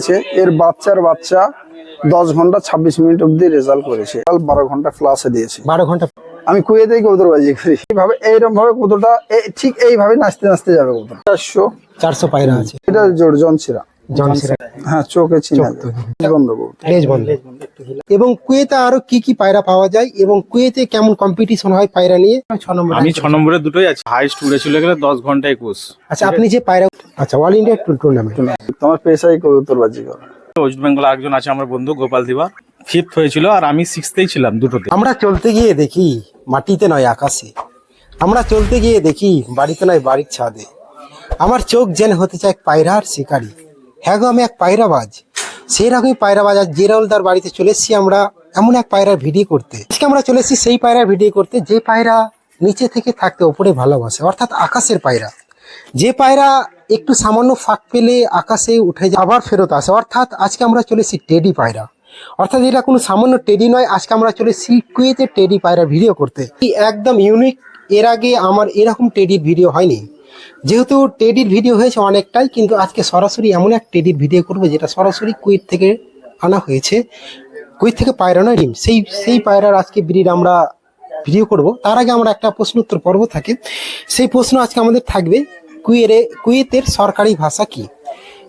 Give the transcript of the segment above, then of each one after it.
খেলেছে এর বাচ্চার বাচ্চা দশ ঘণ্টা ছাব্বিশ মিনিট অব্দি রেজাল্ট করেছে। কাল বারো ঘণ্টা ক্লাসে দিয়েছে। বারো ঘণ্টা আমি কুয়েতেই কবুতরবাজি করি। এইভাবে এইরকম ভাবে কবুতরটা ঠিক এইভাবে নাচতে নাচতে যাবে কবুতর। চারশো। চারশো পায়রা আছে। এটা জোর জন জনসিরা হ্যাঁ চোখে বন্ধ লেজ বন্ধ। এবং কুয়েতে আরও কি কি পায়রা পাওয়া যায় এবং কুয়েতে কেমন কম্পিটিশন হয় পায়রা নিয়ে? ছ নম্বর আমি ছ নম্বরে দুটোই আছি। হাইস্ট উড়ে চলে গেলে দশ ঘণ্টা একুশ। আচ্ছা আপনি যে পায়রা আচ্ছা অল ইন্ডিয়া টুর্নামেন্ট তোমার পেশাই কবুতরবাজি করে? ওয়েস্ট বেঙ্গল আরেকজন আছে আমার বন্ধু গোপাল দিবা। ফিফথ হয়েছিল আর আমি সিক্সতেই ছিলাম দুটোতে। আমরা চলতে গিয়ে দেখি মাটিতে নয় আকাশে। আমরা চলতে গিয়ে দেখি বাড়িতে নয় বাড়ির ছাদে। আমার চোখ যেন হতে চায় পায়রার শিকারি। হ্যাঁ গো আমি এক পায়রাবাজ। সেই রকমই পায়রাবাজ আর জেরাউলদার বাড়িতে চলে এসেছি আমরা এমন এক পায়রার ভিডিও করতে। আজকে আমরা চলে এসেছি সেই পায়রার ভিডিও করতে যে পায়রা নিচে থেকে থাকতে ওপরে ভালোবাসে অর্থাৎ আকাশের পায়রা। যে পায়রা একটু সামান্য ফাঁক পেলে আকাশে উঠে যায়, আবার ফেরত আসে। অর্থাৎ আজকে আমরা চলে এসেছি টেডি পায়রা। অর্থাৎ এটা কোনো সামান্য টেডি নয় আজকে আমরা চলে এসেছি কুয়েতে টেডি পায়রা ভিডিও করতে। একদম ইউনিক এর আগে আমার এরকম টেডির ভিডিও হয়নি। যেহেতু টেডির ভিডিও হয়েছে অনেকটাই, কিন্তু আজকে সরাসরি এমন এক টেডির ভিডিও করব যেটা সরাসরি কুয়েত থেকে আনা হয়েছে। কুয়েত থেকে পায়রা নয় ডিম। সেই সেই পায়রার আজকে ব্রিড আমরা ভিডিও করব। তার আগে আমরা একটা প্রশ্ন উত্তর পর্ব থাকে। সেই প্রশ্ন আজকে আমাদের থাকবে, কুয়েরে, কুয়েতের সরকারি ভাষা কি?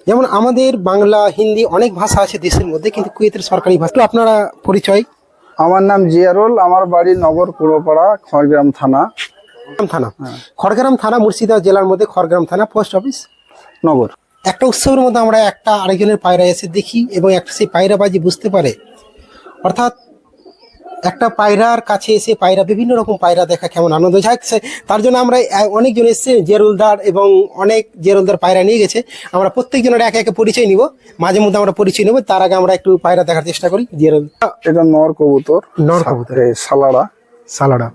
যেমন আমাদের বাংলা, হিন্দি অনেক ভাষা আছে দেশের মধ্যে, কিন্তু কুয়েতের সরকারি ভাষা আপনারা পরিচয়। আমার নাম জিয়ারুল, আমার বাড়ি নগর কুড়োপাড়া, খড়গ্রাম থানা। থানা। খড়গ্রাম থানা মুর্শিদাবাদ জেলার মধ্যে খড়গ্রাম থানা পোস্ট অফিস নগর। একটা উৎসবের মধ্যে আমরা একটা আরেকজনের পায়রা এসে দেখি এবং একটা সেই পায়রাবাজি বুঝতে পারে। অর্থাৎ একটা পায়রার কাছে এসে পায়রা বিভিন্ন রকম পায়রা দেখা কেমন আনন্দ সে- তার জন্য আমরা অনেকজন এসছে জেরুলদার এবং অনেক জেরুলদার পায়রা নিয়ে গেছে। আমরা প্রত্যেকজনের একে একে পরিচয় নিব। মাঝে মধ্যে আমরা পরিচয় নেব। তার আগে আমরা একটু পায়রা দেখার চেষ্টা করি। জেরুল এটা নর কবুতর নর কবুতর। সালাড়া। সালাডা।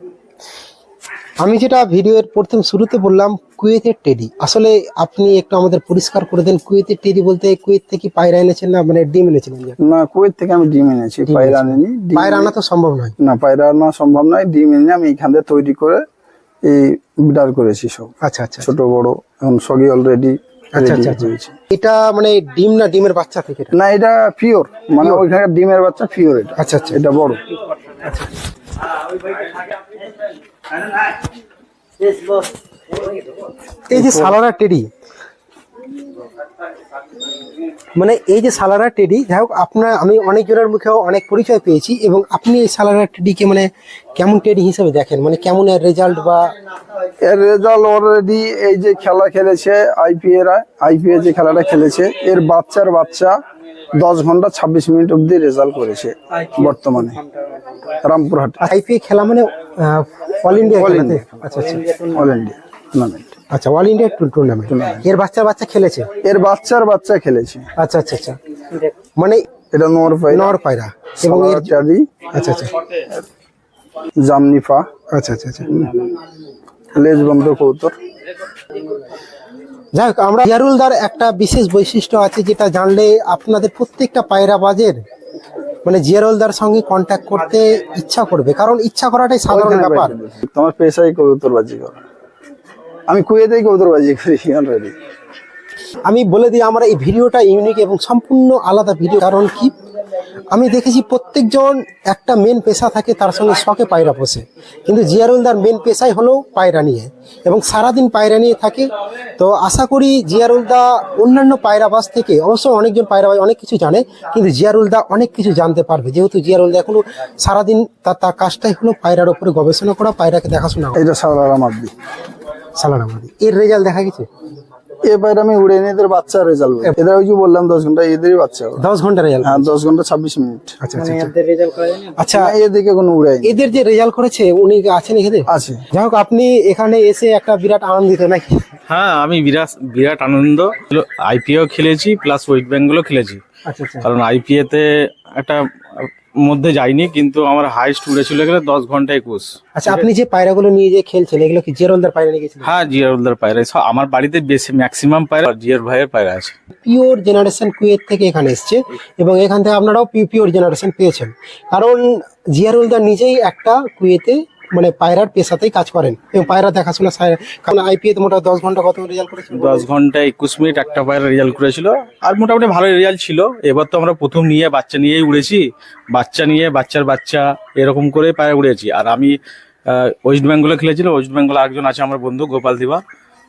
আমি যেটা ভিডিওর প্রথম শুরুতে বললাম কুয়েতের টেডি আসলে আপনি একটু আমাদের পরিষ্কার করে দেন কুয়েতের টেডি বলতে কুয়েত থেকে পায়রা এনেছেন না মানে ডিম এনেছিলেন না কুয়েত থেকে আমি ডিম এনেছি পায়রা আনিনি পায়রা আনা তো সম্ভব নয়। না পায়রা আনা সম্ভব নয় ডিম এনে আমি এখান থেকে তৈরি করে এই বিডার করেছি সব। আচ্ছা আচ্ছা ছোট বড় এখন সবই অলরেডি আচ্ছা আচ্ছা আচ্ছা। এটা মানে ডিম না ডিমের বাচ্চা থেকে না এটা পিওর মানে ওইখানে ডিমের বাচ্চা পিওর এটা। আচ্ছা আচ্ছা। এটা বড়। এই যে সালারা টেডি। মানে এই যে সালারা টেডি যাই হোক আপনার আমি অনেকজনের মুখেও অনেক পরিচয় পেয়েছি এবং আপনি এই সালারা টেডিকে মানে কেমন টেডি হিসেবে দেখেন? মানে কেমন এর রেজাল্ট বা এর রেজাল্ট অলরেডি এই যে খেলা খেলেছে আইপিএর আইপিএ যে খেলাটা খেলেছে এর বাচ্চার বাচ্চা দশ ঘণ্টা ছাব্বিশ মিনিট অব্দি রেজাল্ট করেছে বর্তমানে। রামপুরহাট। আইপিএ খেলা মানে অল ইন্ডিয়া। আচ্ছা আচ্ছা। অল ইন্ডিয়া টুর্নামেন্ট আচ্ছা অল ইন্ডিয়া টুর্নামেন্ট এর বাচ্চা বাচ্চা খেলেছে? এর বাচ্চার বাচ্চা খেলেছে। আচ্ছা আচ্ছা আচ্ছা। মানে এটা নোর পায়রা। নর পায়রা। এবং এর চাঁদি আচ্ছা আচ্ছা। জামনিফা। আচ্ছা আচ্ছা আচ্ছা। লেজ বন্ধ কৌতর। যাই হোক আমরা ইয়ারুলদার একটা বিশেষ বৈশিষ্ট্য আছে যেটা জানলে আপনাদের প্রত্যেকটা পায়রা বাজের মানে জিয়ারুলদার সঙ্গে কন্ট্যাক্ট করতে ইচ্ছা করবে। কারণ ইচ্ছা করাটাই সাধারণ ব্যাপার। তোমার পেশাই কবুতরবাজি করা। আমি কুয়েতেই কবুতরবাজি করি অলরেডি আমি বলে দিই আমার এই ভিডিওটা ইউনিক এবং সম্পূর্ণ আলাদা ভিডিও কারণ কি? আমি দেখেছি প্রত্যেকজন একটা মেন পেশা থাকে তার সঙ্গে শখে পায়রা পোষে। কিন্তু জিয়ারুলদার মেন পেশাই হলো পায়রা নিয়ে। এবং সারাদিন পায়রা নিয়ে থাকে। তো আশা করি জিয়ারুলদা অন্যান্য পায়রাবাস থেকে অবশ্য অনেকজন পায়রাবাজ অনেক কিছু জানে কিন্তু জিয়ারুলদা অনেক কিছু জানতে পারবে। যেহেতু জিয়ারুলদা এখনও সারাদিন তার তার কাজটাই হলো পায়রার উপরে গবেষণা করা পায়রাকে দেখাশোনা এটা সালারা মাদ্দি সালানামাদি এর রেজাল্ট দেখা গেছে? এবার আমি উড়ে নিয়ে এদের বাচ্চা রেজাল্ট এদের ওই যে বললাম দশ ঘণ্টা এদেরই বাচ্চা দশ ঘণ্টা রেজাল্ট হ্যাঁ দশ ঘণ্টা ছাব্বিশ মিনিট আচ্ছা আচ্ছা আচ্ছা। আচ্ছা না, এদিকে কোনো উড়াই এদের যে রেজাল্ট করেছে উনি আছেন এখানে? আছে। যাই হোক আপনি এখানে এসে একটা বিরাট আনন্দিত নাকি? হ্যাঁ আমি বিরাট বিরাট আনন্দ। আইপিএও খেলেছি প্লাস ওয়েস্ট বেঙ্গলও খেলেছি। আচ্ছা আচ্ছা। কারণ আইপিএ তে একটা মধ্যে যাইনি কিন্তু আমার হাইস্ট উড়েছিল চলে গেলে দশ ঘণ্টা একুশ। আচ্ছা আপনি যে পায়রাগুলো নিয়ে যে খেলছেন এগুলো কি জিয়ারুলদার পায়রা নিয়ে গেছিলেন? হ্যাঁ জিয়ারুলদার পায়রা। সব আমার বাড়িতে বেশি ম্যাক্সিমাম পায়রা জিয়ার ভাইয়ের পায়রা আছে। পিওর জেনারেশন কুয়েত থেকে এখানে এসছে এবং এখান থেকে আপনারাও পিওর জেনারেশন পেয়েছেন। কারণ জিয়ারুলদার নিজেই একটা কুয়েতে মানে পায়রার পেশাতেই কাজ করেন। এবং পায়রা দেখাশোনা কারণ আইপিএ তো মোটামুটি দশ ঘণ্টা কত রেজাল্ট করেছিল? দশ ঘণ্টা একুশ মিনিট একটা পায়রা রেজাল্ট করেছিল। আর মোটামুটি ভালো রেজাল্ট ছিল। এবার তো আমরা প্রথম নিয়ে বাচ্চা নিয়েই উড়েছি। বাচ্চা নিয়ে বাচ্চার বাচ্চা এরকম করে পায়রা উড়েছি। আর আমি ওয়েস্ট বেঙ্গলে খেলেছিল। ওয়েস্ট বেঙ্গল আরেকজন আছে আমার বন্ধু গোপাল দিবা।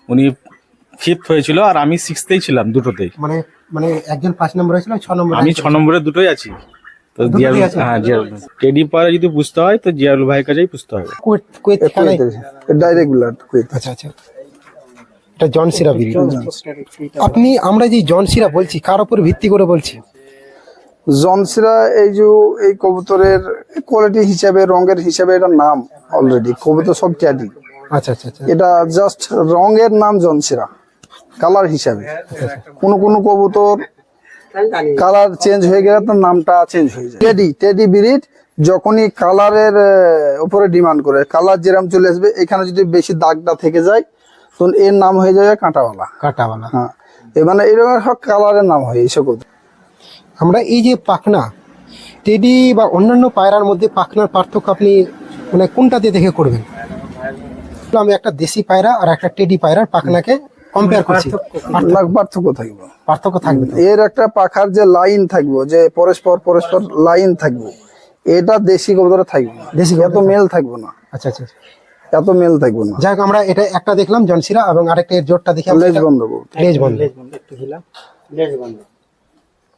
উনি ফিফথ হয়েছিল আর আমি সিক্সতেই ছিলাম দুটোতেই। মানে মানে একজন পাঁচ নম্বর হয়েছিল ছ নম্বর আমি ছ নম্বরে দুটোই আছি। তো হ্যাঁ টেডি যদি বুঝতে হয় তো ভাইয়ের কাছেই বুঝতে হবে। Kuwait Kuwait direct blood Kuwait. আচ্ছা আচ্ছা। এটা জন সিরা বিড়ি। আপনি আমরা যে জন সিরা বলছি কার উপর ভিত্তি করে বলছি? জনসিরা এই যে এই কবুতরের কোয়ালিটি হিসাবে রঙের হিসাবে এটা নাম অলরেডি কবুতর সব ট্যাডি। আচ্ছা আচ্ছা আচ্ছা। এটা জাস্ট রঙের নাম জনসিরা কালার হিসাবে। কোন কোন কবুতর কালার চেঞ্জ হয়ে গেলে তার নামটা চেঞ্জ হয়ে যায়। টেডি টেডি বিরিড যখনই কালারের উপরে ডিমান্ড করে কালার যেরকম চলে আসবে এখানে যদি বেশি দাগটা থেকে যায় তখন এর নাম হয়ে যাবে কাঁটাওয়ালা। কাঁটাওয়ালা। হ্যাঁ এ মানে এরকম সব কালারের নাম হয় এইসব। আমরা এই যে পাখনা টেডি বা অন্যান্য পায়রার মধ্যে পাখনার পার্থক্য আপনি মানে কোনটাতে দেখে করবেন? আমি একটা দেশি পায়রা আর একটা টেডি পায়রার পাখনাকে কম্পেয়ার করছি। না, পার্থক্য থাকবে পার্থক্য থাকবে? এর একটা পাখার যে লাইন থাকব যে পরস্পর পরস্পর লাইন থাকব এটা দেশি কবুতরে থাকবে না। দেশি এত মেল থাকবে না। আচ্ছা আচ্ছা আচ্ছা। এত মেল থাকবে না। যাই হোক আমরা এটা একটা দেখলাম জনসিরা এবং আরেকটা এর জোরটা দেখি আমরা লেজ এটা- বন্ধ। করব লেজ বন্ধ।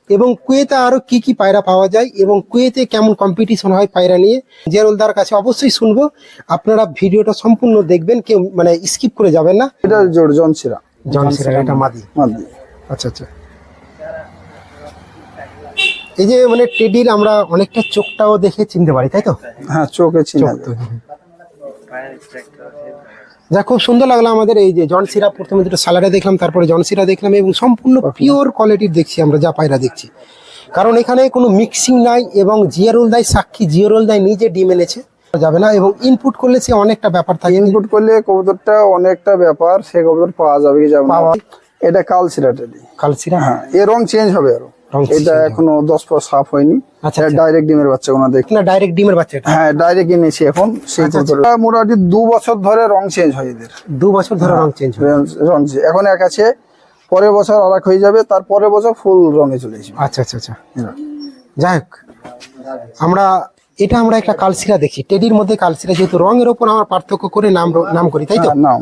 এবং কুয়েতে আরও কি কি পায়রা পাওয়া যায় এবং কুয়েতে কেমন কম্পিটিশন হয় পায়রা নিয়ে জেরুলদার কাছে অবশ্যই শুনব। আপনারা ভিডিওটা সম্পূর্ণ দেখবেন কেউ মানে স্কিপ করে যাবেন না। এটা জোর জনসিরা জনসিরা এটা মাদি। মাদি। আচ্ছা আচ্ছা। এই যে মানে টেডির আমরা অনেকটা চোখটাও দেখে চিনতে পারি তাই তো? হ্যাঁ চোখে চিনা যা খুব সুন্দর লাগল আমাদের এই যে জন সিরা প্রথমে দুটো সালাডে দেখলাম তারপরে জন সিরা দেখলাম এবং সম্পূর্ণ পিওর কোয়ালিটির দেখছি আমরা যা পায়রা দেখছি। কারণ এখানে কোনো মিক্সিং নাই এবং জিয়ারুল দাই সাক্ষী জিয়ারুল দাই নিজে ডিম এনেছে। যাবে না এবং ইনপুট করলে সে অনেকটা ব্যাপার থাকে। ইনপুট করলে কবুতরটা অনেকটা ব্যাপার সে কবুতর পাওয়া যাবে কি যাবে না। এটা কালসিরাটেডি কালসিরা? হ্যাঁ এর রং চেঞ্জ হবে আরও। এটা এখনও দশ পর সাফ হয়নি। আচ্ছা, এটা আচ্ছা। ডাইরেক্ট ডিমের বাচ্চা কোনো দেখ। না ডাইরেক্ট ডিমের বাচ্চা হ্যাঁ ডাইরেক্ট এনেছি এখন সেই আচ্ছা, কবুতরটা মোটামুটি দু বছর ধরে রং চেঞ্জ হয় এদের। দু বছর ধরে রং চেঞ্জ হয়। রং-। এখন এক আছে পরের বছর আর এক হয়ে যাবে তার পরের বছর ফুল রঙে চলে আসবে। আচ্ছা আচ্ছা আচ্ছা। যাই হোক আমরা এটা আমরা একটা কালসিরা দেখি। টেডির মধ্যে কালসিরা যেহেতু রঙের ওপর আমার পার্থক্য করে নাম নাম করি তাই তো? হ্যাঁ, নাম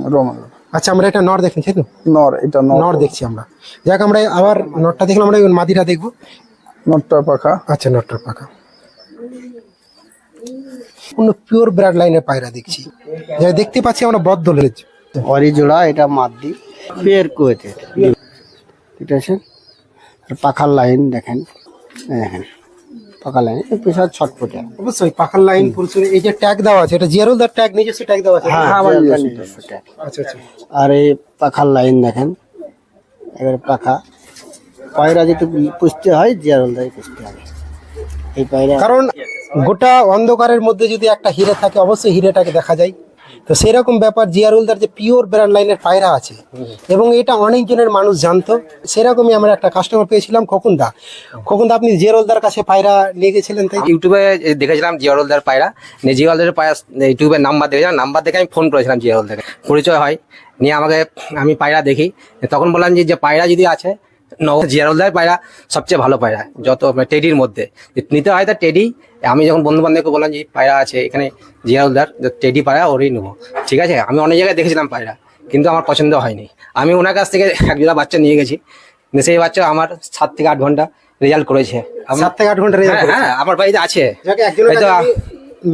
আচ্ছা আমরা এটা নর দেখি তাই তো? নর এটা নর। দেখছি আমরা। যাক আমরা আবার নরটা দেখলাম আমরা মাদিরা দেখব। নটটা পাখা। আচ্ছা নটটার পাকা কোনো পিওর ব্রাড লাইনের পায়রা দেখছি। যা দেখতে পাচ্ছি আমরা বদ্ধ লেজ। অরি জোড়া এটা মাদ্দি পের কুয়েতে ঠিক আছে? পাখার লাইন দেখেন। হ্যাঁ হ্যাঁ। পাখার লাইন পেশার ছটপটে অবশ্যই পাখার লাইন পুরুষের এই যে ট্যাগ দেওয়া আছে এটা জিয়ারুলদার ট্যাগ নিজস্ব ট্যাগ দেওয়া আছে? হ্যাঁ আমার আমার নিজস্ব আচ্ছা আচ্ছা। আর এই পাখার লাইন দেখেন এবারে পাখা। পায়রা যেহেতু পুষতে হয় জিয়ারলদাই পুষতে হবে। এই পায়রা কারণ গোটা অন্ধকারের মধ্যে যদি একটা হিরে থাকে অবশ্যই হিরেটাকে দেখা যায়। তো সেরকম ব্যাপার জিয়ারুলদার যে পিওর ব্র্যান্ড লাইনের পায়রা আছে, এবং এটা অনেকজনের মানুষ জানতো, সেরকমই আমরা একটা কাস্টমার পেয়েছিলাম খোকুনদা। খোকুনদা, আপনি জিয়ারুলদার কাছে পায়রা নিয়ে গেছিলেন তাই? ইউটিউবে দেখেছিলাম জিয়ারুলদার পায়রা। জিয়ারুলদার পায়রা ইউটিউবে নাম্বার দেখেছিলাম নাম্বার দেখে আমি ফোন করেছিলাম জিয়ারুলদাকে পরিচয় হয়, নিয়ে আমাকে আমি পায়রা দেখি। তখন বললাম যে পায়রা যদি আছে জিয়ারুলদার পায়রা সবচেয়ে ভালো পায়রা যত মানে টেডির মধ্যে। নিতে হয় তা টেডি। আমি যখন বন্ধু বান্ধবকে বললাম যে পায়রা আছে এখানে জিয়ারুলদার টেডি পায়রা ওরই নেব। ঠিক আছে? আমি অনেক জায়গায় দেখেছিলাম পায়রা কিন্তু আমার পছন্দ হয়নি। আমি ওনার কাছ থেকে এক জোড়া বাচ্চা নিয়ে গেছি। সেই বাচ্চা আমার সাত থেকে আট ঘণ্টা রেজাল্ট করেছে। সাত থেকে আট ঘণ্টা রেজাল্ট হ্যাঁ, হ্যাঁ আমার বাড়িতে আছে।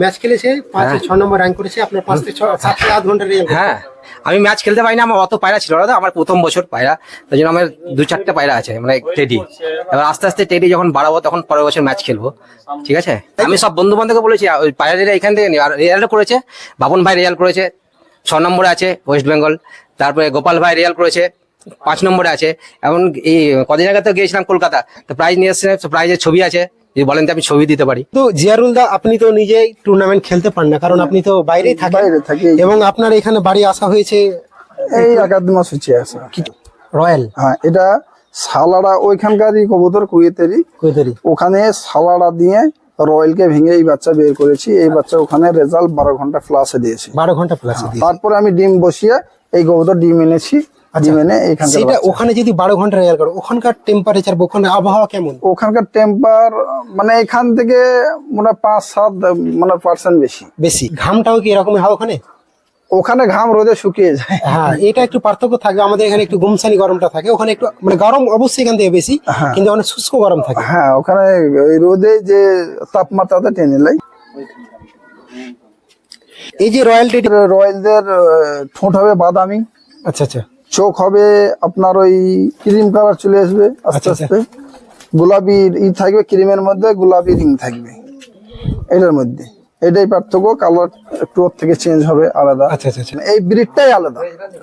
ম্যাচ খেলেছে পাঁচ ছ নম্বর র্যাঙ্ক করেছে আপনার পাঁচ থেকে সাত থেকে আট ঘণ্টা রেজাল্ট হ্যাঁ। আমি ম্যাচ খেলতে পারি না আমার অত পায়রা ছিল দাদা আমার প্রথম বছর পায়রা। তাই জন্য আমার দু চারটে পায়রা আছে মানে টেডি এবার আস্তে আস্তে টেডি যখন বাড়াবো তখন পরের বছর ম্যাচ খেলব। ঠিক আছে? আমি সব বন্ধু বান্ধবকে বলেছি ওই পায়রা এখান থেকে। আর রেজাল্ট করেছে বাবন ভাই রেজাল্ট করেছে ছ নম্বরে আছে ওয়েস্ট বেঙ্গল তারপরে গোপাল ভাই রেজাল্ট করেছে পাঁচ নম্বরে আছে। এমন এই কদিন আগে তো গিয়েছিলাম কলকাতা তো প্রাইজ নিয়ে এসছে প্রাইজের ছবি আছে। যদি বলেন তো আমি ছবি দিতে পারি। তো জিয়ারুল দা আপনি তো নিজেই টুর্নামেন্ট খেলতে পারেন না কারণ আপনি তো বাইরেই থাকেন। বাইরে থাকি এবং আপনার এখানে বাড়ি আসা হয়েছে এই একাদ মাস হচ্ছে আসা। রয়্যাল? হ্যাঁ এটা সালাড়া ওইখানকারই কবুতর কুয়েতেরই। কৈতারি ওখানে সালাড়া দিয়ে রয়্যালকে ভেঙে এই বাচ্চা বের করেছি। এই বাচ্চা ওখানে রেজাল্ট বারো ঘণ্টা প্লাসে দিয়েছে। বারো ঘণ্টা প্লাস তারপরে আমি ডিম বসিয়ে এই কবুতর ডিম এনেছি। এখানকার সেটা ওখানে যদি বারো ঘণ্টা রেজাল্ট করো ওখানকার টেম্পারেচার ওখানে আবহাওয়া কেমন? ওখানকার টেম্পার মানে এখান থেকে মনে হয় পাঁচ সাত মানে পার্সেন্ট বেশি। বেশি। ঘামটাও কি এরকমই হয় ওখানে? ওখানে ঘাম রোদে শুকিয়ে যায়। হ্যাঁ এটা একটু পার্থক্য থাকবে আমাদের এখানে একটু গুমসানি গরমটা থাকে। ওখানে একটু মানে গরম অবশ্যই এখান থেকে বেশি কিন্তু অনেক শুষ্ক গরম থাকে। হ্যাঁ ওখানে রোদে যে তাপমাত্রাটা টেনে লাই এই যে রয়্যাল রয়্যালদের ঠোঁট হবে বাদামি। আচ্ছা আচ্ছা। চোখ হবে আপনার ওই ক্রিম কালার চলে আসবে আস্তে আচ্ছা, আস্তে। গোলাপি ই থাকবে ক্রিমের মধ্যে গোলাপি রিং থাকবে। এটার মধ্যে। এটাই পার্থক্য কালার একটু ওর থেকে চেঞ্জ হবে আলাদা। আচ্ছা আচ্ছা আচ্ছা। এই ব্রিডটাই আলাদা।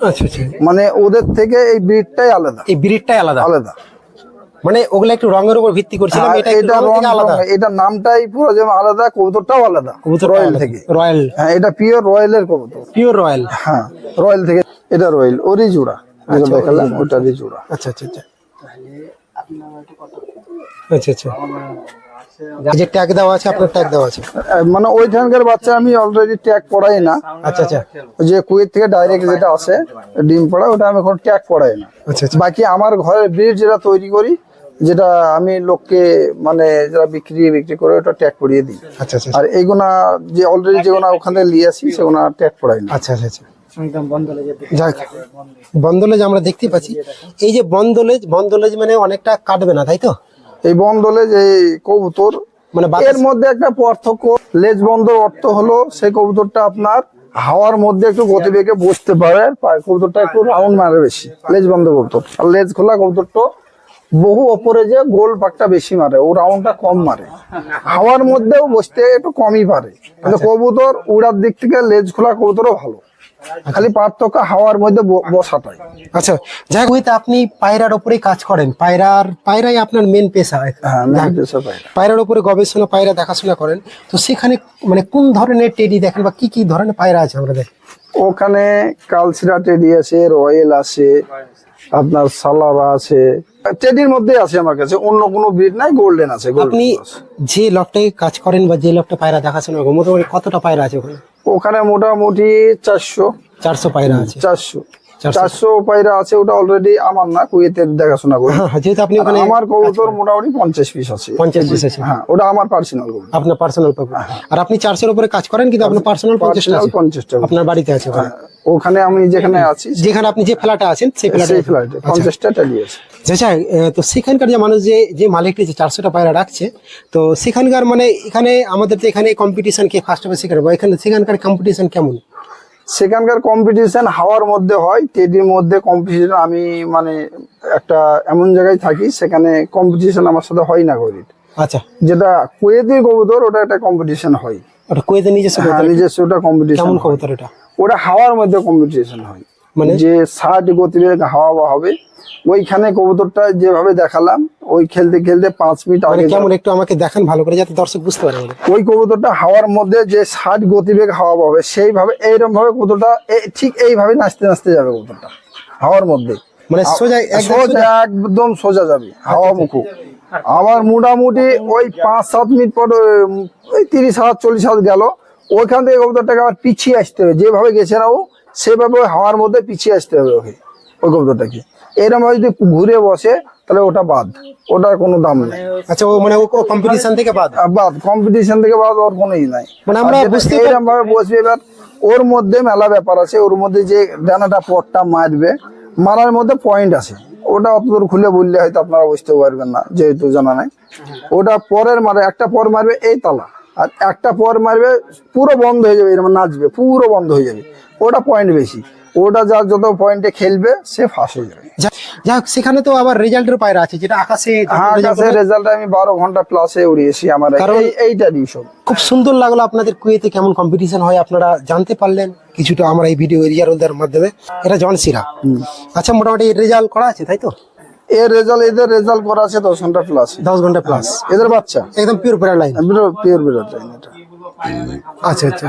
আচ্ছা আচ্ছা। মানে ওদের থেকে এই ব্রিডটাই আলাদা। এই ব্রিডটাই আলাদা? আলাদা। মানে ওগুলা একটু রঙের উপর ভিত্তি করছিলাম এটা এটা রঙের আলাদা। এটা নামটাই পুরো যেমন আলাদা কবুতরটাও আলাদা কবুতর রয়্যাল থেকে। রয়্যাল। হ্যাঁ এটা পিওর রয়্যালের কবুতর। Pure royal. হ্যাঁ রয়্যাল থেকে এটা রয়্যাল ওরই জোড়া যেটা দেখালাম ওটারই জোড়া আচ্ছা আচ্ছা আচ্ছা। আচ্ছা আচ্ছা। যে ট্যাগ দেওয়া আছে আপনার ট্যাগ দেওয়া আছে। মানে ওইখানকার বাচ্চা আমি অলরেডি ট্যাগ পড়াই না। আচ্ছা আচ্ছা। ওই যে কুয়েত থেকে ডাইরেক্ট যেটা আসে ডিম পড়া ওটা আমি কোনো ট্যাগ পড়াই না। আচ্ছা আচ্ছা। বাকি আমার ঘরের ব্রিড যেটা তৈরি করি যেটা আমি লোককে মানে যারা বিক্রি বিক্রি করে ওটা ট্যাগ পরিয়ে দিই। আচ্ছা আচ্ছা আর এইগুলা যে অলরেডি যেগুলো ওখান থেকে নিয়ে আসি সেগুলো ট্যাগ পড়াই না আচ্ছা আচ্ছা আচ্ছা। যাক বন্দলেজ আমরা দেখতে পাচ্ছি। এই যে বন্দলেজ বন্দলেজ মানে অনেকটা কাটবে না তাই তো? এই বন্দলে যে কবুতর মানে এর মধ্যে একটা পার্থক্য লেজ বন্দর অর্থ হলো সেই কবুতরটা আপনার হাওয়ার মধ্যে একটু গতিবেগে বসতে পারে কবুতরটা একটু রাউন্ড মারে বেশি লেজ বন্ধ কবুতর। আর লেজ খোলা কবুতরটা বহু ওপরে যে গোল পাকটা বেশি মারে ও রাউন্ডটা কম মারে। হাওয়ার মধ্যেও বসতে একটু কমই পারে। কিন্তু কবুতর উড়ার দিক থেকে লেজ খোলা কবুতরও ভালো। খালি পার্থক্য হাওয়ার মধ্যে ব- বসাটাই। আচ্ছা যাই হোক। আপনি পায়রার উপরেই কাজ করেন। পায়রার পায়রাই আপনার মেন পেশা। হ্যাঁ পেশা পায়রার উপরে গবেষণা পায়রা দেখাশোনা করেন। তো সেখানে মানে কোন ধরনের টেডি দেখেন বা কি কি ধরনের পায়রা আছে আমরা দেখি ওখানে কালচিরা টেডি আছে রয়েল আছে আপনার সালারা আছে। টেডির মধ্যে আছে আমার কাছে অন্য কোনো ব্রিড নাই গোল্ডেন আছে আপনি যে লকটাই কাজ করেন বা যে লকটা পায়রা করেন মোটামুটি কতটা পায়রা আছে ওখানে? ওখানে মোটামুটি চারশো। চারশো পায়রা আছে। চারশো। চারশো। পায়রা আছে ওটা অলরেডি আমার না কুয়েতের দেখাশোনা করি। হ্যাঁ হ্যাঁ, যেহেতু আপনি ওখানে আমার কবুতর মোটামুটি পঞ্চাশ পিস আছে। পঞ্চাশ পিস আছে। হ্যাঁ ওটা আমার পার্সোনাল কবুতর। আপনার পার্সোনাল আর আপনি চারশোর উপরে কাজ করেন কিন্তু আপনার পার্সোনাল পঞ্চাশটা আছে? পঞ্চাশটা আপনার বাড়িতে আছে ওখানে। ওখানে আমি যেখানে আছি যেখানে আপনি যে ফ্ল্যাটে আছেন সেই ফ্ল্যাটে সেই ফ্লাইটে পঞ্চাশটা টেডি আছে। আচ্ছা তো সেখানকার যে মানুষ যে যে মালিকটি যে চারশোটা পায়রা রাখছে তো সেখানকার মানে এখানে আমাদের তো এখানে কম্পিটিশন কে ফার্স্ট হবে সেখানে বা এখানে সেখানকার কম্পিটিশন কেমন? সেখানকার কম্পিটিশন হাওয়ার মধ্যে হয় টেডির মধ্যে কম্পিটিশন আমি মানে একটা এমন জায়গায় থাকি সেখানে কম্পিটিশন আমার সাথে হয় না গরিব আচ্ছা। যেটা কুয়েতি কবুতর ওটা একটা কম্পিটিশন হয়। ওটা কুয়েতে নিজস্ব হ্যাঁ। নিজস্ব ওটা কম্পিটিশন কবুতর ওটা ওটা হাওয়ার মধ্যে কম্পিটিশন হয়। মানে? যে ষাট গতিবেগ হাওয়া বা হবে ওইখানে কবুতরটা যেভাবে দেখালাম ওই খেলতে খেলতে পাঁচ মিনিট মানে আগে কেমন একটু আমাকে দেখান ভালো করে যাতে দর্শক বুঝতে পারে ওই কবুতরটা হাওয়ার মধ্যে যে ষাট গতিবেগ হাওয়া পাবে সেইভাবে এইরকম ভাবে কবুতরটা ঠিক এইভাবে নাচতে নাচতে যাবে কবুতরটা হাওয়ার মধ্যে মানে সোজা সোজা সোজা? একদম সোজা যাবে হাওয়া মুখো আবার মোটামুটি ওই পাঁচ সাত মিনিট পর ওই তিরিশ হাজার চল্লিশ হাজার গেল ওইখান থেকে কবুতরটাকে আবার পিছিয়ে আসতে হবে যেভাবে গেছে না ও সেভাবে হাওয়ার মধ্যে পিছিয়ে আসতে হবে ওকে ওই কবুতরটাকে এরকম যদি ঘুরে বসে তাহলে ওটা বাদ। ওটার কোনো দাম নেই। আচ্ছা ও মানে ও কম্পিটিশন থেকে বাদ? বাদ। কম্পিটিশন থেকে বাদ ওর কোনো ই নাই। মানে আমরা বুঝতে পার- এরকম ভাবে বসবে এবার ওর মধ্যে মেলা ব্যাপার আছে। ওর মধ্যে যে ডানাটা পটটা মারবে মারার মধ্যে পয়েন্ট আছে। ওটা অতদূর খুলে বললে হয়তো আপনারা বুঝতে পারবেন না যেহেতু জানা নাই। ওটা পরের মারে একটা পর মারবে এই তালা। আর একটা পর মারবে পুরো বন্ধ হয়ে যাবে এরকম নাচবে পুরো বন্ধ হয়ে যাবে। ওটা পয়েন্ট বেশি। ওটা যার যত পয়েন্টে খেলবে সে ফাঁস হয়ে যাবে। যাই হোক সেখানে তো আবার রেজাল্টের পায়রা আছে যেটা আকাশে হ্যাঁ result রেজাল্ট আমি বারো ঘণ্টা প্লাসে উড়িয়েছি আমার। কারণ- এই- এইটারই সব খুব সুন্দর লাগল আপনাদের কুয়েতে কেমন কম্পিটিশন হয় আপনারা জানতে পারলেন। কিছুটা আমার এই ভিডিও এরিয়ার মাধ্যমে। এটা জনসিরা আচ্ছা মোটামুটি রেজাল্ট করা আছে তাই তো? এর রেজাল্ট এদের রেজাল্ট করা আছে দশ ঘণ্টা প্লাস দশ ঘণ্টা প্লাস এদের বাচ্চা। একদম পিওর প্যারা লাইন পিওর বিরাট লাইন এটা। আচ্ছা আচ্ছা।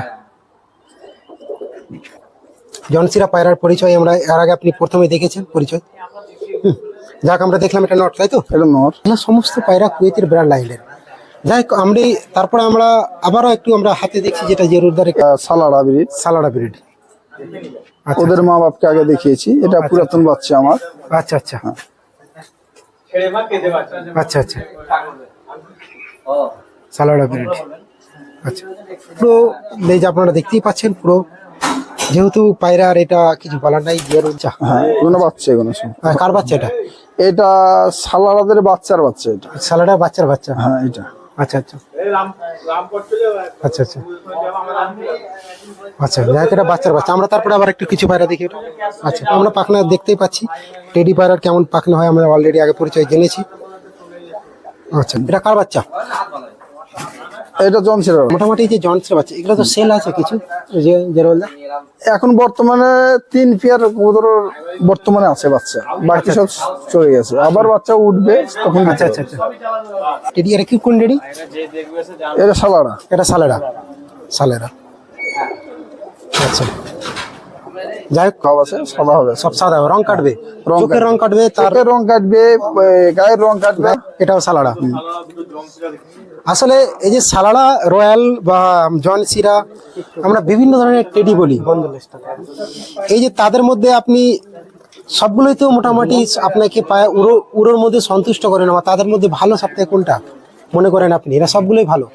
জনসিরা পায়রার পরিচয় আমরা এর আগে আপনি প্রথমে দেখেছেন পরিচয়? যাক আমরা দেখলাম এটা নট তাই তো? এটা এগুলো সমস্ত পায়রা কুয়েতের ব্র্যান্ড লাইনের যাই হোক, আমরা তারপরে আমরা আবারও একটু আমরা হাতে দেখছি যেটা জেরুদার সালারা ব্রিড সালাডা ব্রিড আচ্ছা ওদের মা বাপকে আগে দেখিয়েছি। এটা পুরাতন বাচ্চা আমার। আচ্ছা আচ্ছা। আচ্ছা আচ্ছা। স্যালাড ব্রিড আচ্ছা। পুরো লেজ আপনারা দেখতেই পাচ্ছেন পুরো। যেহেতু পায়রার এটা কিছু বলার নাই জেরুদ চা হ্যাঁ এগুলো বাচ্চা এগুলো সব। আর কার বাচ্চা এটা? এটা সালারাদের বাচ্চার বাচ্চা এটা। সালাডার বাচ্চার বাচ্চা। হ্যাঁ এটা। আচ্ছা আচ্ছা। আচ্ছা আচ্ছা। আচ্ছা যাই এটা বাচ্চার বাচ্চা। আমরা তারপরে আবার একটু কিছু পায়রা দেখি। আচ্ছা আমরা পাখনা দেখতেই পাচ্ছি। টেডি পায়রার কেমন পাখনা হয় আমরা অলরেডি আগে পরিচয় জেনেছি। আচ্ছা এটা কার বাচ্চা? এটা জনসিরা মোটামুটি যে জনসের বাচ্চা এগুলো তো সেল আছে কিছু? যে জেরোলদা এখন বর্তমানে তিন পেয়ার কবুতর বর্তমানে আছে বাচ্চা। বাকি সব চলে গেছে। আবার বাচ্চা উঠবে তখন আচ্ছা আচ্ছা আচ্ছা। টেডি এটা কি কোন টেডি এটা সালারা এটা সালেরা সালেরা আচ্ছা। যাই হোক সব আছে সাদা হবে সব সাদা হবে রং কাটবে চোখের রং কাটবে তার রং কাটবে গায়ের রং কাটবে। এটাও সালাডা। আসলে এই যে সালাডা রয়্যাল বা জনসিরা আমরা বিভিন্ন ধরনের টেডি বলি। এই যে তাদের মধ্যে আপনি সবগুলোই তো মোটামুটি আপনাকে পায় উড়ো উড়োর মধ্যে সন্তুষ্ট করেন বা তাদের মধ্যে ভালো সবথেকে কোনটা? মনে করেন আপনি এরা সবগুলোই ভালো?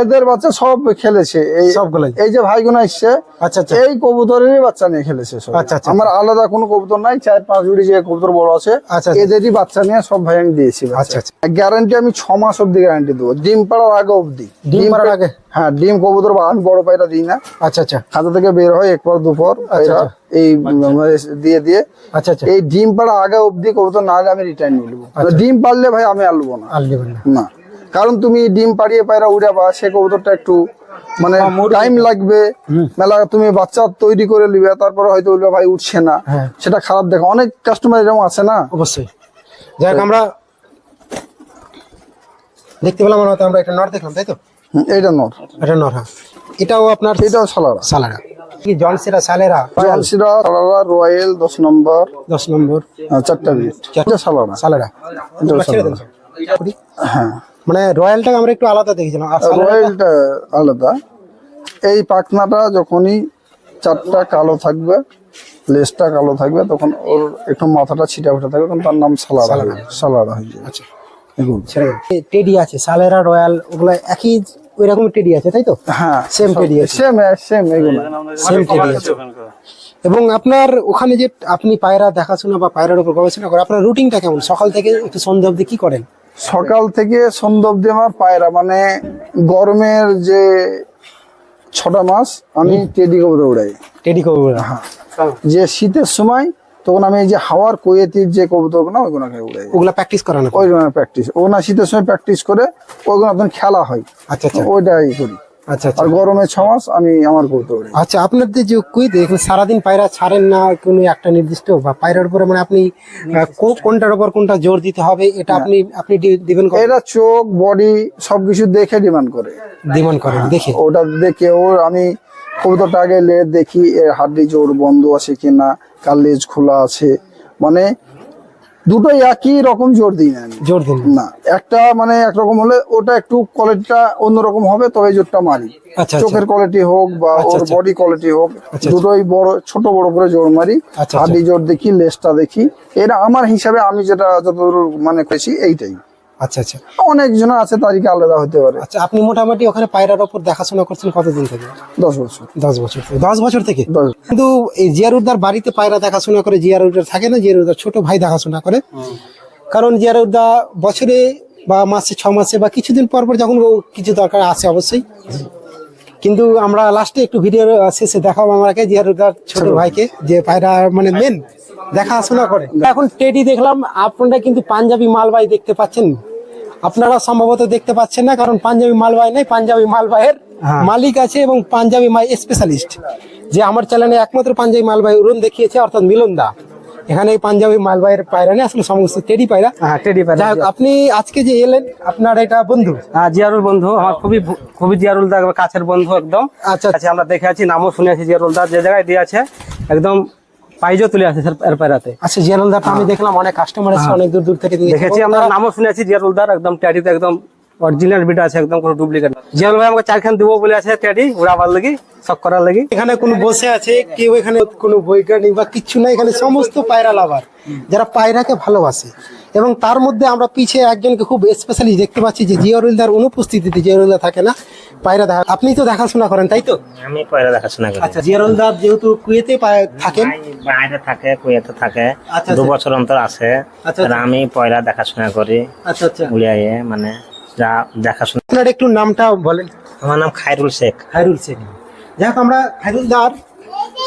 এদের বাচ্চা সব খেলেছে। এই সবগুলোই? এই যে ভাইগুনা এসছে আচ্ছা আচ্ছা। এই কবুতরেরই বাচ্চা নিয়ে খেলেছে আচ্ছা, আচ্ছা। আমার আলাদা কোনো কবুতর নাই চার পাঁচ জুড়ি যে কবুতর বড় আছে আচ্ছা, আচ্ছা। এদেরই বাচ্চা নিয়ে সব ভাই আমি দিয়েছি আচ্ছা, আচ্ছা। গ্যারান্টি আমি ছ মাস অব্দি গ্যারান্টি দেবো। ডিম পাড়ার আগে অব্দি ডিম পাড়ার আগে? হ্যাঁ ডিম কবুতর বা আমি বড় পায়রা দিই না। আচ্ছা আচ্ছা। খাতা থেকে বের হয় এক পর দুপর পায়রা এই দিয়ে দিয়ে। আচ্ছা আচ্ছা। এই ডিম পাড়া আগে অব্দি কবুতর না হলে আমি রিটার্ন নিয়ে নেব। ডিম পারলে ভাই আমি আলবো না। না। না। কারণ তুমি ডিম পাড়িয়ে পায়রা উড়ে বা সে কবুতরটা একটু মানে টাইম লাগবে। মেলা তুমি বাচ্চা তৈরি করে নিবে তারপরে হয়তো বলবে ভাই উঠছে না। হ্যাঁ। সেটা খারাপ দেখো। অনেক কাস্টমার এরকম আছে না? অবশ্যই। যাই হোক আমরা দেখতে পেলাম মনে হতো আমরা একটা নর দেখলাম তাই তো? এইটা নর। এটা নর হ্যাঁ। এটাও আপনার এটাও সালারা। সালারা। কি জনসেরা সালেরা? জলসিরা সালারা রয়্যাল দশ নম্বর। দশ নম্বর। আহ, চারটা বিট। চারটা। এটা সালারা। সালারা। হ্যাঁ। মানে রয়্যালটাকে আমরা একটু আলাদা দেখেছিলাম রয়্যালটা আলাদা। এই পাখনাটা যখনই চারটা কালো থাকবে লেজটা কালো থাকবে তখন ওর একটু মাথাটা ছিটা ফোটা থাকবে তখন তার নাম সালারা সালারা। হয়ে যাবে। আচ্ছা। টেডি আছে সালেরা রয়্যাল ওগুলো একই ওই রকম টেডি আছে তাই তো? হ্যাঁ সেম টেডি আছে। সেম সেম এগুলো। সেম টেডি আছে। এবং আপনার ওখানে যে আপনি পায়রা দেখাশোনা বা পায়রার উপর গবেষণা করেন আপনার রুটিনটা কেমন? সকাল থেকে একটু সন্ধ্যা অবধি কি করেন? সকাল থেকে সন্ধ্যা অব্দি আমার পায়রা মানে গরমের যে ছটা মাস আমি টেডি কবুতর উড়াই। টেডি কবে যে শীতের সময় তখন আমি এই যে হাওয়ার কোয়েতির যে কবুতর না ওইগুলোকে উড়াই। ওগুলা প্র্যাকটিস করানো ওই প্র্যাকটিস ওগুলো শীতের সময় প্র্যাকটিস করে ওইগুলো তখন খেলা হয়। আচ্ছা আচ্ছা। ওইটাই করি। আচ্ছা আচ্ছা। আর গরমে ছ মাস আমি আমার আচ্ছা আপনাদের যে কুইতে এখানে সারাদিন পায়রা ছাড়েন না কোনো একটা নির্দিষ্ট বা পায়রার উপরে মানে আপনি কোনটার উপর কোনটা জোর দিতে হবে এটা আপনি আপনি দিবেন কত? এরা চোখ বডি সবকিছু দেখে ডিমান্ড করে। ডিমান্ড করেন দেখে। ওটা দেখে ওর আমি কবুতরটা আগে লে দেখি এর হাড্ডি জোর বন্ধ আছে কিনা কার লেজ খোলা আছে। মানে দুটোই একই রকম জোর দিই না জোর দিন না? একটা মানে একরকম হলে ওটা একটু কোয়ালিটিটা অন্যরকম হবে তবে জোরটা মারি। আচ্ছা, চোখের কোয়ালিটি হোক বা আচ্ছা, ওর আচ্ছা। বডি কোয়ালিটি হোক আচ্ছা। দুটোই বড় ছোট বড় করে জোর মারি। হাডি জোর দেখি লেসটা দেখি। এটা আমার হিসাবে আমি যেটা যতদূর মানে করেছি এইটাই। আচ্ছা আচ্ছা। অনেক জন আছে তারিখে আলাদা হতে পারে। আচ্ছা আপনি মোটামুটি ওখানে পায়রার উপর দেখাশোনা করছেন কতদিন থেকে? দশ বছর। দশ বছর থেকে। দশ বছর থেকে? কিন্তু এই জিয়ারুদ্দার বাড়িতে পায়রা দেখাশোনা করে জিয়ারুদ্দার থাকে না জিয়ারুদ্দার ছোট ভাই দেখাশোনা করে। কারণ জিয়ারুদ্দা বছরে বা মাসে ছ মাসে বা কিছুদিন পর পর যখন কিছু দরকার আসে অবশ্যই। কিন্তু আমরা লাস্টে একটু ভিডিও শেষে দেখাবো আমাকে জিয়ারুদ্দার ছোট ভাইকে যে পায়রা মানে মেন দেখাশোনা করে। এখন টেডি দেখলাম আপনারা কিন্তু পাঞ্জাবি মালবাই দেখতে পাচ্ছেন। আপনারা সম্ভবত দেখতে পাচ্ছেন না কারণ পাঞ্জাবি মালবাই নেই পাঞ্জাবি মালবাইয়ের মালিক আছে এবং পাঞ্জাবি মাই স্পেশালিস্ট যে আমার চ্যানেলে একমাত্র পাঞ্জাবি মালবাই উড়ন দেখিয়েছে অর্থাৎ মিলন দা। এখানে পাঞ্জাবি মালবাইয়ের পায়রা নেই আসলে সমস্ত টেডি পায়রা। হ্যাঁ টেডি পায়রা। আপনি আজকে যে এলেন আপনার এটা বন্ধু? হ্যাঁ জিয়ারুল বন্ধু আমার খুবই খুবই জিয়ারুল দা কাছের বন্ধু একদম। আচ্ছা। আচ্ছা আমরা দেখে আছি নামও শুনে আছি জিয়ারুল দা যে জায়গায় দিয়ে আছে একদম পাইজও তুলে আছে স্যার এর পায়রাতে। আচ্ছা জিয়ানুল দাটা আমি দেখলাম অনেক কাস্টমার আছে অনেক দূর দূর থেকে দেখেছি আমরা নামও শুনেছি জিয়ারুলদার একদম ট্যাটিতে একদম অরিজিনাল বিটা আছে একদম কোনো ডুপ্লিকেট না। জিয়াল ভাই আমাকে চারখান দেবো বলে আছে টেডি উড়াবার লাগি শখ করার লাগি। এখানে কোনো বসে আছে কেউ এখানে কোনো বৈজ্ঞানিক বা কিচ্ছু না এখানে সমস্ত পায়রা লাভার যারা পায়রাকে ভালোবাসে। এবং তার মধ্যে আমরা পিছিয়ে একজনকে খুব স্পেশালি দেখতে পাচ্ছি যে জিয়রুলদার অনুপস্থিতিতে জিয়রুলদার থাকে না পায়রা দেখা আপনি তো দেখাশোনা করেন তাই তো? আমি পায়রা দেখাশোনা করি। আচ্ছা জিয়রুলদার যেহেতু কুয়েতে থাকেন। বাইরে থাকে কুয়েতে থাকে। আচ্ছা, দু আচ্ছা। বছর অন্তর আসে আচ্ছা, আমি পয়লা দেখাশোনা করি আচ্ছা আচ্ছা। মানে যা দেখাশোনা আপনার একটু নামটা বলেন। আমার নাম খায়রুল শেখ। খায়রুল শেখ। যাই হোক আমরা খায়রুলদার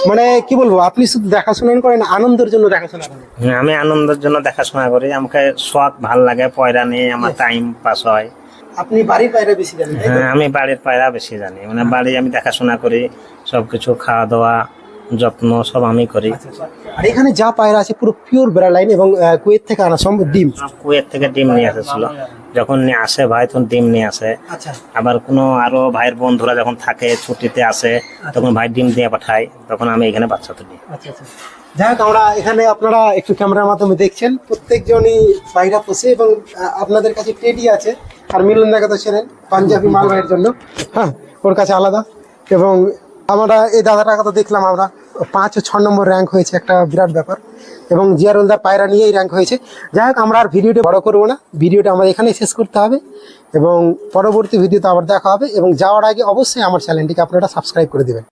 মানে কি বলব আপনি শুধু দেখাশোনা করেন আনন্দের জন্য দেখাশোনা করেন। হ্যাঁ, আমি আনন্দের জন্য দেখাশোনা করি। আমাকে শখ ভালো লাগে পয়রা নিয়ে আমার টাইম পাস হয়। আপনি বাড়ির পায়রা বেশি জানেন হ্যাঁ আমি বাড়ির পায়রা বেশি জানি। মানে বাড়ি আমি দেখাশোনা করি সবকিছু খাওয়া দাওয়া যত্ন সব আমি করি। আর এখানে যা পায়রা আছে পুরো পিওর বেড়া লাইন এবং কুয়েত থেকে আনা সম্ভব ডিম। সব কুয়েত থেকে ডিম নিয়ে এসেছিল। যখন নিয়ে আসে ভাই তখন ডিম নিয়ে আসে। আচ্ছা। আবার কোনো আরও ভাইয়ের বন্ধুরা যখন থাকে ছুটিতে আসে তখন ভাই ডিম দিয়ে পাঠায় তখন আমি এখানে বাচ্চা তুলি। আচ্ছা আচ্ছা। যাই হোক আমরা এখানে আপনারা একটু ক্যামেরার মাধ্যমে দেখছেন। প্রত্যেকজনই পায়রা পোষে এবং আপনাদের কাছে টেডি আছে। আর মিলন দেখা তো ছিলেন পাঞ্জাবি মালবাইয়ের জন্য। হ্যাঁ ওর কাছে আলাদা। এবং আমরা এই দাদাটার কথা দেখলাম আমরা। পাঁচ ও ছ নম্বর র্যাঙ্ক হয়েছে একটা বিরাট ব্যাপার। এবং জিয়ারুলদার পায়রা নিয়েই র্যাঙ্ক হয়েছে। যাই হোক, আমরা আর ভিডিওটা বড় করব না। ভিডিওটা আমাদের এখানেই শেষ করতে হবে। এবং পরবর্তী ভিডিওতে আবার দেখা হবে। এবং যাওয়ার আগে অবশ্যই আমার চ্যানেলটিকে আপনারা সাবস্ক্রাইব করে দেবেন।